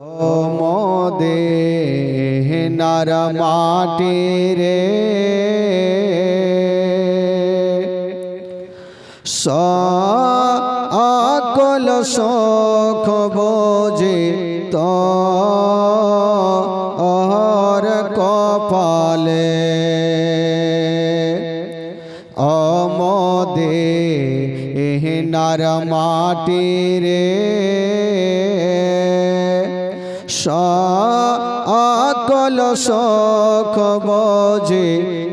মদে নার মাটি রে। সকল শোক বোঝে তোর কপালে। অমদে নার মাটি রে। সকল শোক বোঝে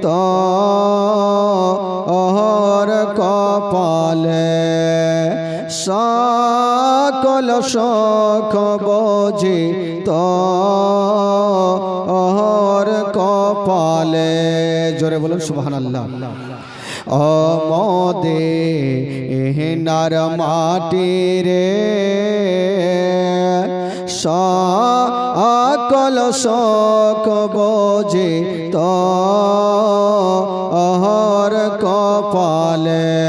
তোর কপালে। সকল শোক বোঝে তোর কপালে। জোরে বলুন সুবহান আল্লাহ অমদে নার মাটি রে। সকল শোক বোঝে তোর কপালে।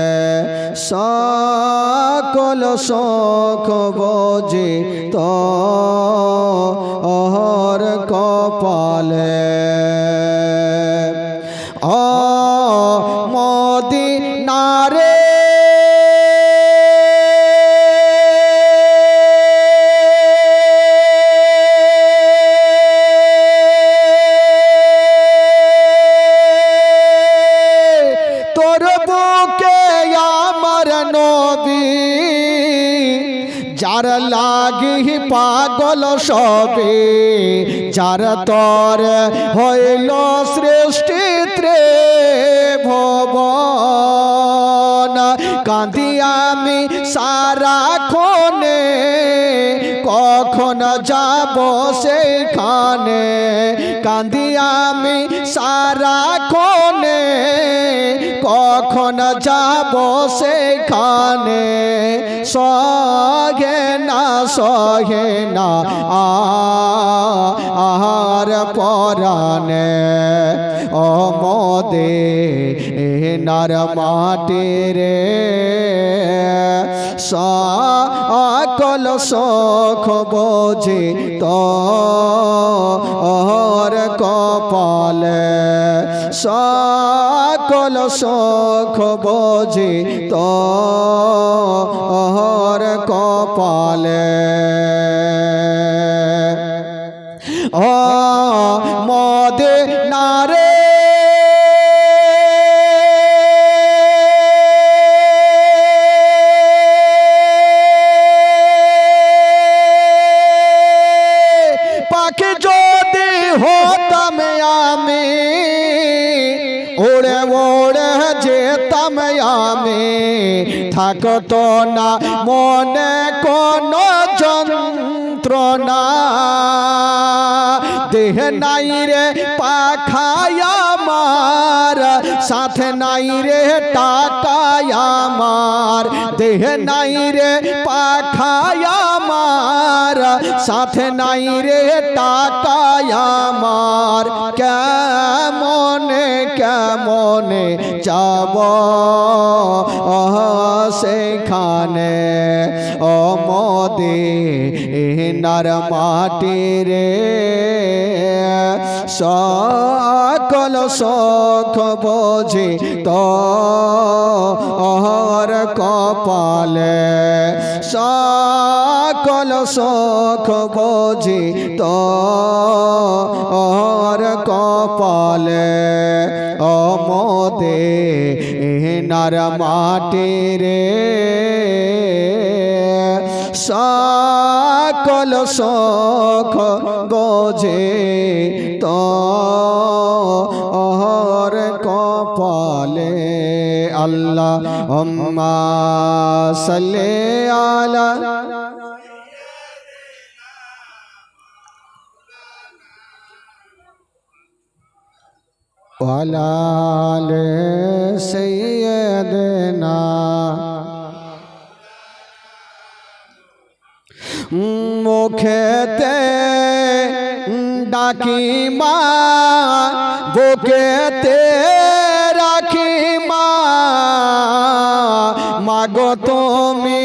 সকল শোক বোঝে তোর কপালে। যার লাগি পাগল সবে, যার তর হইল সৃষ্টি ত্রে ভবন কাঁদি আমি সারা খনে, কখন যাব সেখানে কাঁদি আমি সারা খনে কখন যাব সেখানে? সহে না সহে না, আহার পরানে অমদে নার মাটি রে। সকল শোক বোঝে তোর কপালে। সকল শোক বোঝে তোর কপালে। ও মদে নারে পাখি আমি থাকতো না মনে কোন যন্ত্রণা দেহ নাই রে পাখায় আমার সাথে নাই রে টাকায় আমার দেহ নাই রে পাখায় আমার, সাথে নাই রে টাকায় আমার। কেমনে কেমনে যাব সেখানে? অমদে নার মাটি রে সকল শোক বোঝে তোর কপালে সকল শোক বোঝে তোর কপালে অমদে নার মাটি রে। সকল শোক বোঝে তোর কপালে আল্লাহ সাল্লে আলা ওয়ালাল ডাকি মা, বুকেতে রাখি মাগো তুমি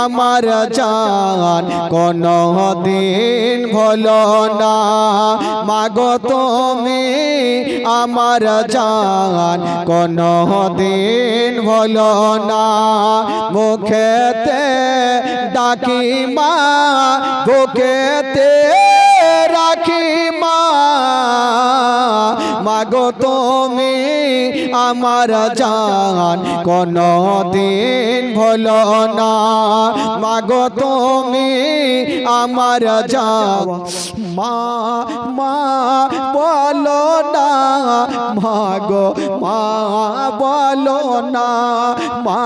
আমার জান কোন দিন ভলো না। মাগো তুমি আমার জান কোন দিন ভলো না। মুখেতে ডাকি মা মাগো তুমি আমার জান। কোন দিন ভলো না। মাগো তুমি আমার জান। মা মা, বলো না। মাগো, মা, বলো না। মা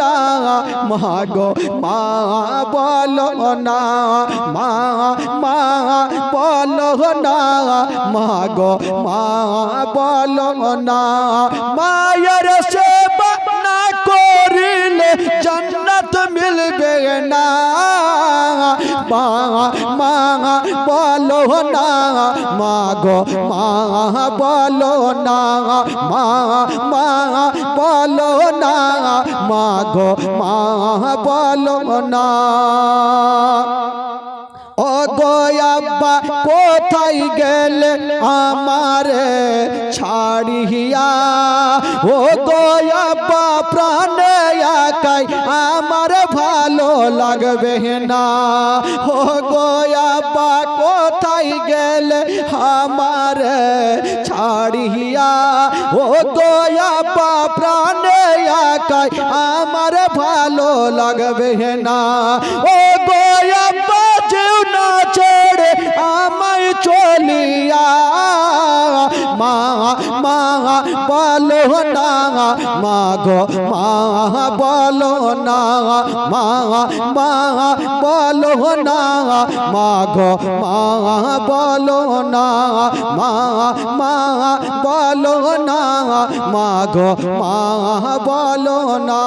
না মাগো, মা বলো না মা মা বলো না মাগো, মা বলো না মায়ের সেবা না করিলে জান্নাত মিলবে না মা মা বলো না মাগো মা বলো না মা মা বলো না মাগো মা বলো না ও গোয়াব্বা কোথায় গেলে আমারে ছাড়িয়া ও গোয়াব্বা প্রাণে একাই আমার ভালো লাগবে না ও গোয়াব্বা কোথায় গেলে আমারে ছাড়িয়া ও গোয়াব্বা প্রাণে একাই আমার ভালো লাগবে না ও চলিয়া। মা মা, বলো না, মা মা, বলো না, মা মা, বলো না, মা মা, বলো না, মা মা, বলো না, মা মা, বলো না।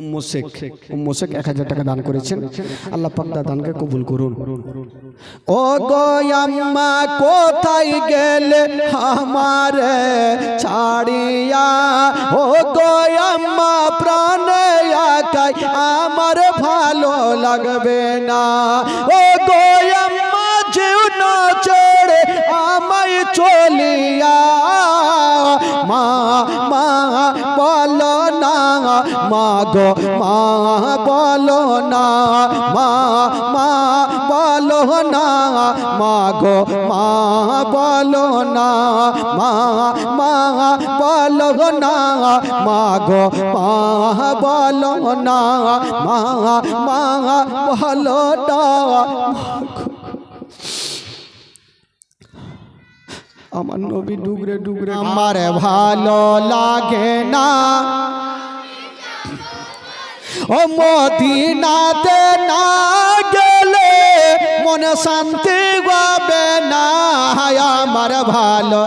উম্মু শেখ। উম্মু শেখ। এক হাজার টাকা দান করেছেন। আল্লাহ দানকে কবুল করুন। ও আম্মা কোথায় গেলে আমারে ছাড়িয়া? ও আম্মা প্রাণে একাই আমার ভালো লাগবে না। ও আম্মা যেও না ছেড়ে আমায় চলিয়া। মা মা মা গো মা বলো না মা মা বলো না মা গো মা বলো না মা মা বলো না মা গো মা বলো না মা মা বলো না আমার নবী ডুগরে ডুগরে আমার ভালো লাগে না। ও মদিনাতে না গেলে মনে শান্তি পাবে না। আমার ভালো।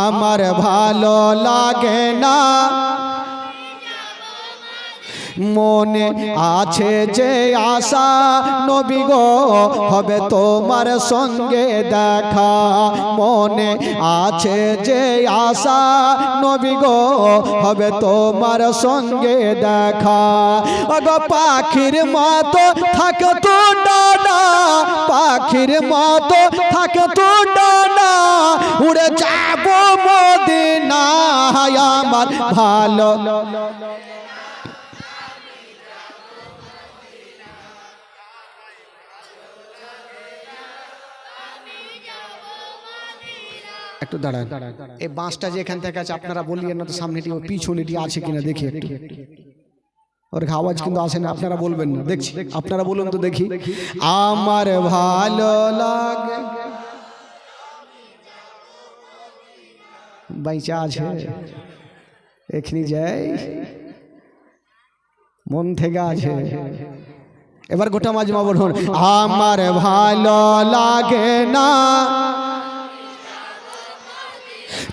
আমার ভালো লাগে না। মনে আছে যে আশা নবী গো, হবে তোমার সঙ্গে দেখা। মনে আছে যে আশা নবী গো, হবে তোমার সঙ্গে দেখা। অগো পাখির মতো থাকে তো ডানা, পাখির মতো থাকে তো ডানা। উড়ে যাব মদিনা আমার ভালো। একটু দাঁড়ান। এই বাঁশটা যে এখান থেকে আছে, আপনারা বলিয়েন না তো সামনেটি পিছনেটি আছে কিনা দেখি একটু। ওর আওয়াজ কিন্তু আসে না, আপনারা বলবেন না। দেখছি, আপনারা বলুন তো দেখি। আমার ভালো লাগে। বাইচা আছে এখানে যাই। মন থেকে আছে এবার গোটা মাজমা বলুন, আমার ভালো লাগে না।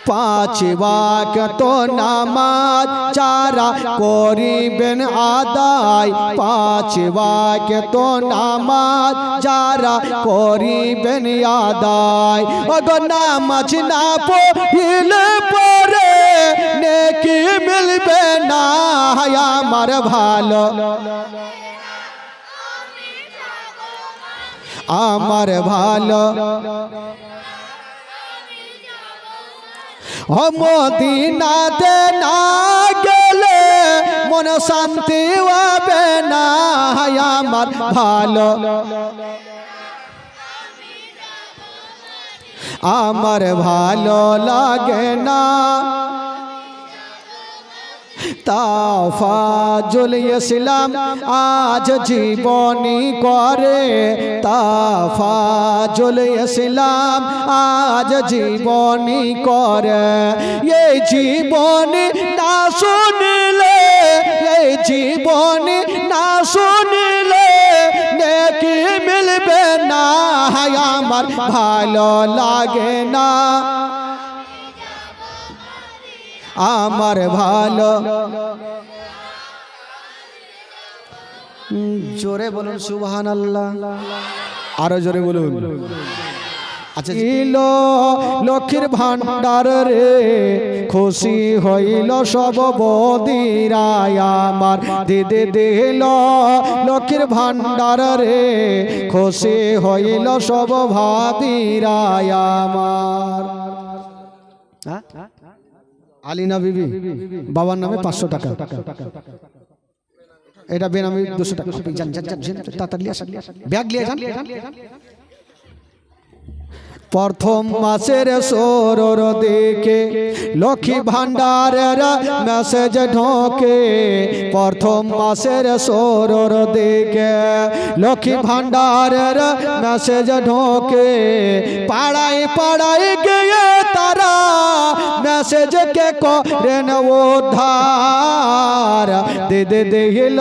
পাঁচ ওয়াক্ত নামাজ যারা করিবেন আদায়, পাঁচ ওয়াক্ত নামাজ যারা করিবেন আদায়। অগো নামাজ না পড়িলে পরে নেকি মিলবে না আমার ভালো। আমার ভালো। মদিনাতে না গেলে মন শান্তি হবে না আমার ভালো আমার ভালো লাগে না তাফাজুল ইসলাম আজ জীবনী করে। তাফাজুল ইসলাম আজ জীবনী করে। এই জীবনী না শুনিলে, এই জীবনী না শুনিলে নেকি মিলবে না। আমার ভালো লাগে না। আমার ভালো। জোরে বলুন সুবহান আল্লাহ আরও জোরে বলুন। আচ্ছা ছিল লক্ষ্মীর ভান্ডার রে খুশি হইল সব বদিরায় আমার। দিদি দিল লক্ষ্মীর ভান্ডার রে খুশি হইল সব ভাবিরায় আমার। হ্যাঁ? আলিনা বিবি? বাবার নামে পাঁচশো টাকা। এটা বেনামি দুশো টাকা। তাড়াতাড়ি ব্যাগ নিয়ে যান। প্রথম মাসের সোরর দিকে লক্ষ্মী ভান্ডারের মেসেজ ঢোকে। প্রথম মাসের সোরর দিকে লক্ষ্মী ভান্ডারের মেসেজ ঢোকে। পাড়ায় পাড়ায় গিয়ে তারা মেসেজ কে করেন উদ্ধার। দে দে দিল